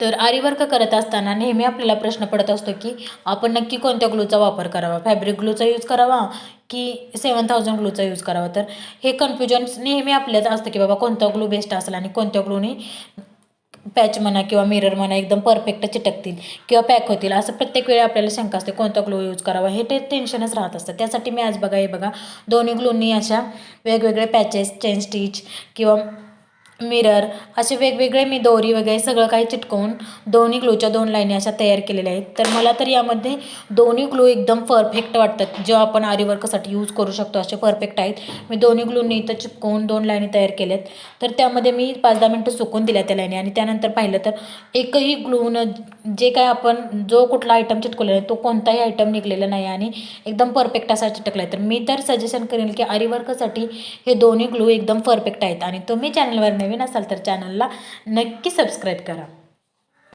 तर आरीवर्क करत असताना नेहमी आपल्याला प्रश्न पडत असतो की आपण नक्की कोणत्या ग्लूचा वापर करावा? फॅब्रिक ग्लूचा यूज करावा की सेवन थाउजंड ग्लूचा यूज करावा? तर हे कन्फ्युजन नेहमी आपल्याच असतं की बाबा कोणता ग्लू बेस्ट असेल आणि कोणत्या ग्लूने पॅच म्हणा किंवा मिरर म्हणा एकदम परफेक्ट चिटकतील किंवा पॅक होतील. असं प्रत्येक वेळी आपल्याला शंका असते कोणता ग्लू यूज करावा? हे ते टेन्शनच राहत असतं. त्यासाठी मी आज बघा हे बघा दोन्ही ग्लूंनी अशा वेगवेगळे पॅचेस चेन स्टिच किंवा मिरर असे वेगवेगळे मी दोरी वगैरे सगळं काही चिटकवून दोन्ही ग्लूच्या दोन लाईनी अशा तयार केलेल्या आहेत. तर मला तर यामध्ये दोन्ही ग्लू एकदम परफेक्ट वाटतात. जे आपण आरीवर्कसाठी यूज करू शकतो असे परफेक्ट आहेत. मी दोन्ही ग्लूंनी इथं चिपकवून दोन लाईनी तयार केल्यात. तर त्यामध्ये मी पाच दहा मिनटं सुकून दिल्या त्या लाईनी आणि त्यानंतर पाहिलं तर एकही ग्लूनं जे काय आपण जो कुठला आयटम चिटकवलेला आहे तो कोणताही आयटम निघलेला नाही आणि एकदम परफेक्ट असा चिटकला आहे तर मी तर सजेशन करेन की आरीवर्कसाठी हे दोन्ही ग्लू एकदम परफेक्ट आहेत आणि तुम्ही चॅनलवर नवीन असाल तर चॅनलला नक्की सबस्क्राईब करा.